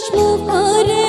আকাশ করে।